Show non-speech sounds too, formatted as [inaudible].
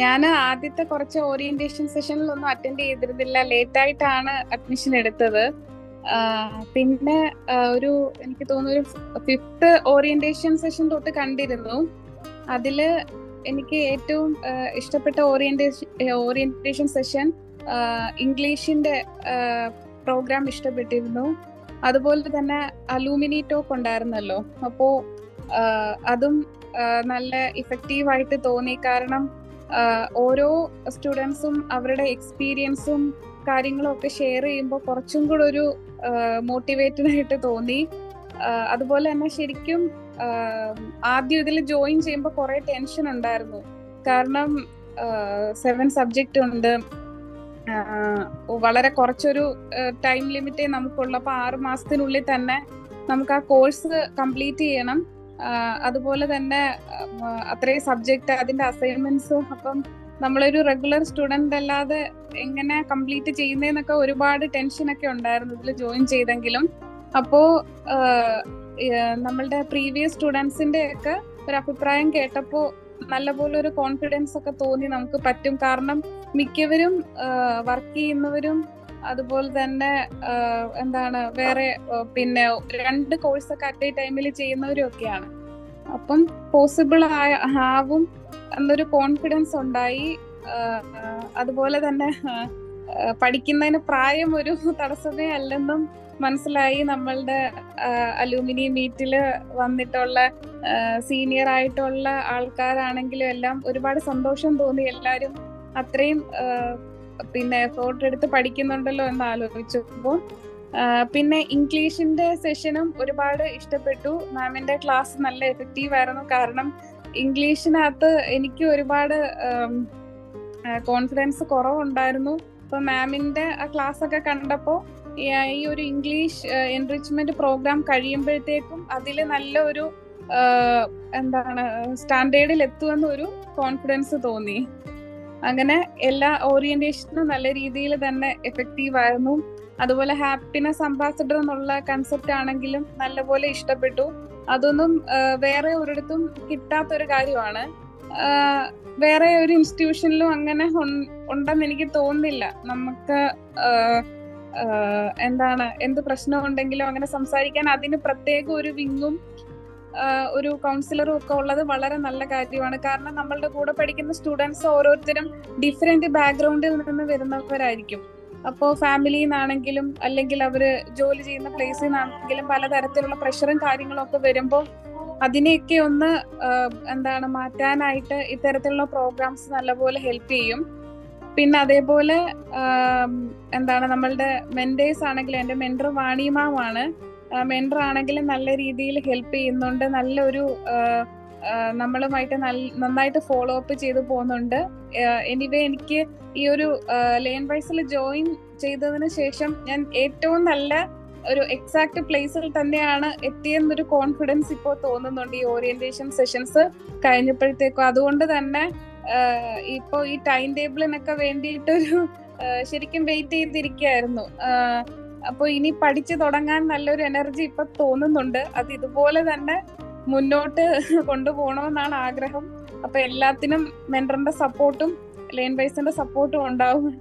ഞാൻ ആദ്യത്തെ കുറച്ച് ഓറിയന്റേഷൻ സെഷനിലൊന്നും അറ്റൻഡ് ചെയ്തിരുന്നില്ല. ലേറ്റ് ആയിട്ടാണ് അഡ്മിഷൻ എടുത്തത്. പിന്നെ ഒരു എനിക്ക് തോന്നുന്നു ഫിഫ്ത്ത് ഓറിയന്റേഷൻ സെഷൻ തൊട്ട് കണ്ടിരുന്നു. അതിൽ എനിക്ക് ഏറ്റവും ഇഷ്ടപ്പെട്ട ഓറിയന്റേഷൻ ഓറിയന്റേഷൻ സെഷൻ ഇംഗ്ലീഷിന്റെ പ്രോഗ്രാം ഇഷ്ടപ്പെട്ടിരുന്നു. അതുപോലെ തന്നെ അലൂമിനി ടോക്ക് ഉണ്ടായിരുന്നല്ലോ. അപ്പോ അതും നല്ല ഇഫക്റ്റീവ് ആയിട്ട് തോന്നി. കാരണം ഓരോ സ്റ്റുഡൻസും അവരുടെ എക്സ്പീരിയൻസും കാര്യങ്ങളും ഒക്കെ ഷെയർ ചെയ്യുമ്പോൾ കുറച്ചും കൂടെ ഒരു മോട്ടിവേറ്റഡ് ആയിട്ട് തോന്നി. അതുപോലെ തന്നെ ശരിക്കും ആദ്യം ഇതിൽ ജോയിൻ ചെയ്യുമ്പോൾ കുറെ ടെൻഷൻ ഉണ്ടായിരുന്നു. കാരണം സെവൻ സബ്ജക്റ്റ് ഉണ്ട്. വളരെ കുറച്ചൊരു ടൈം ലിമിറ്റേ നമുക്കുള്ളൂ. അപ്പൊ ആറ് മാസത്തിനുള്ളിൽ തന്നെ നമുക്ക് ആ കോഴ്സ് കംപ്ലീറ്റ് ചെയ്യണം. അതുപോലെ തന്നെ അത്രയും സബ്ജക്റ്റ് അതിന്റെ അസൈൻമെന്റ്സും അപ്പം നമ്മളൊരു റെഗുലർ സ്റ്റുഡന്റ് അല്ലാതെ എങ്ങനെ കംപ്ലീറ്റ് ചെയ്യുന്നതെന്നൊക്കെ ഒരുപാട് ടെൻഷനൊക്കെ ഉണ്ടായിരുന്നു ഇതിൽ ജോയിൻ ചെയ്തെങ്കിലും. അപ്പോ ആ, നമ്മളുടെ പ്രീവിയസ് സ്റ്റുഡൻസിന്റെ ഒക്കെ ഒരു അഭിപ്രായം കേട്ടപ്പോ നല്ലപോലെ ഒരു കോൺഫിഡൻസ് ഒക്കെ തോന്നി നമുക്ക് പറ്റും. കാരണം മിക്കവരും വർക്ക് ചെയ്യുന്നവരും അതുപോലെ തന്നെ എന്താണ് വേറെ പിന്നെ രണ്ട് കോഴ്സ് ഒക്കെ അറ്റ് എ ടൈമിൽ ചെയ്യുന്നവരും ഒക്കെയാണ് അപ്പം പോസിബിൾ ആയ ആവും എന്നൊരു കോൺഫിഡൻസ് ഉണ്ടായി അതുപോലെ തന്നെ പഠിക്കുന്നതിന് പ്രായം ഒരു തടസ്സമേ അല്ലെന്നും മനസ്സിലായി. നമ്മളുടെ അലൂമിനി മീറ്റിൽ വന്നിട്ടുള്ള സീനിയർ ആയിട്ടുള്ള ആൾക്കാരാണെങ്കിലും എല്ലാം ഒരുപാട് സന്തോഷം തോന്നി. എല്ലാവരും അത്രയും പിന്നെ എഫോർട്ട് എടുത്ത് പഠിക്കുന്നുണ്ടല്ലോ എന്ന് ആലോചിച്ചപ്പോൾ പിന്നെ ഇംഗ്ലീഷിന്റെ സെഷനും ഒരുപാട് ഇഷ്ടപ്പെട്ടു. മാമിന്റെ ക്ലാസ് നല്ല എഫക്റ്റീവ് ആയിരുന്നു. കാരണം ഇംഗ്ലീഷിനകത്ത് എനിക്ക് ഒരുപാട് കോൺഫിഡൻസ് കുറവുണ്ടായിരുന്നു. അപ്പൊ മാമിന്റെ ആ ക്ലാസ് ഒക്കെ കണ്ടപ്പോ ഈ ഒരു ഇംഗ്ലീഷ് എൻറിച്ച്മെന്റ് പ്രോഗ്രാം കഴിയുമ്പോഴത്തേക്കും അതിൽ നല്ല ഒരു എന്താണ് സ്റ്റാൻഡേർഡിൽ എത്തുമെന്ന് ഒരു കോൺഫിഡൻസ് തോന്നി. അങ്ങനെ എല്ലാ ഓറിയന്റേഷനും നല്ല രീതിയിൽ തന്നെ എഫക്റ്റീവ് ആയിരുന്നു. അതുപോലെ ഹാപ്പിനെസ് അംബാസഡർ എന്നുള്ള കൺസെപ്റ്റ് ആണെങ്കിലും നല്ലപോലെ ഇഷ്ടപ്പെട്ടു. അതൊന്നും വേറെ ഒരിടത്തും കിട്ടാത്തൊരു കാര്യമാണ്. വേറെ ഒരു ഇൻസ്റ്റിറ്റ്യൂഷനിലും അങ്ങനെ ഉണ്ടെന്ന് എനിക്ക് തോന്നുന്നില്ല. നമുക്ക് എന്താണ് എന്ത് പ്രശ്നം ഉണ്ടെങ്കിലും അങ്ങനെ സംസാരിക്കാൻ അതിന് പ്രത്യേക ഒരു വിങ്ങും ഒരു കൗൺസിലറും ഒക്കെ ഉള്ളത് വളരെ നല്ല കാര്യമാണ്. കാരണം നമ്മളുടെ കൂടെ പഠിക്കുന്ന സ്റ്റുഡൻസ് ഓരോരുത്തരും ഡിഫറെന്റ് ബാക്ക്ഗ്രൗണ്ടിൽ നിന്ന് വരുന്നവരായിരിക്കും. അപ്പോൾ ഫാമിലിയിൽ നിന്നാണെങ്കിലും അല്ലെങ്കിൽ അവർ ജോലി ചെയ്യുന്ന പ്ലേസിൽ നിന്നാണെങ്കിലും പലതരത്തിലുള്ള പ്രഷറും കാര്യങ്ങളും ഒക്കെ വരുമ്പോൾ അതിനെയൊക്കെ ഒന്ന് എന്താണ് മാറ്റാനായിട്ട് ഇത്തരത്തിലുള്ള പ്രോഗ്രാംസ് നല്ലപോലെ ഹെൽപ്പ് ചെയ്യും. പിന്നെ അതേപോലെ എന്താണ് നമ്മളുടെ മെന്റേഴ്സ് ആണെങ്കിലും എന്റെ മെന്റർ വാണിമാമാണ് മെന്റർ ആണെങ്കിലും നല്ല രീതിയിൽ ഹെൽപ്പ് ചെയ്യുന്നുണ്ട്. നല്ലൊരു നമ്മളുമായിട്ട് നന്നായിട്ട് ഫോളോ അപ്പ് ചെയ്തു പോകുന്നുണ്ട്. എനിവേ എനിക്ക് ഈ ഒരു ലേൺ വൈസിൽ ജോയിൻ ചെയ്തതിന് ശേഷം ഞാൻ ഏറ്റവും നല്ല ഒരു എക്സാക്ട് പ്ലേസിൽ തന്നെയാണ് എത്തിയെന്നൊരു കോൺഫിഡൻസ് ഇപ്പോൾ തോന്നുന്നുണ്ട് ഈ ഓറിയന്റേഷൻ സെഷൻസ് കഴിഞ്ഞപ്പോഴത്തേക്കും. അതുകൊണ്ട് തന്നെ ഇപ്പോൾ ഈ ടൈം ടേബിളിനൊക്കെ വേണ്ടിയിട്ടൊരു ശരിക്കും വെയിറ്റ് ചെയ്തിരിക്കുകയായിരുന്നു. ആഹ് അപ്പൊ ഇനി പഠിച്ചു തുടങ്ങാൻ നല്ലൊരു എനർജി ഇപ്പൊ തോന്നുന്നുണ്ട്. അത് ഇതുപോലെ തന്നെ മുന്നോട്ട് [laughs] കൊണ്ടുപോകണമെന്നാണ് ആഗ്രഹം. അപ്പൊ എല്ലാത്തിനും മെന്ററിന്റെ സപ്പോർട്ടും ലൈൻ ബൈസിന്റെ സപ്പോർട്ടും ഉണ്ടാവും.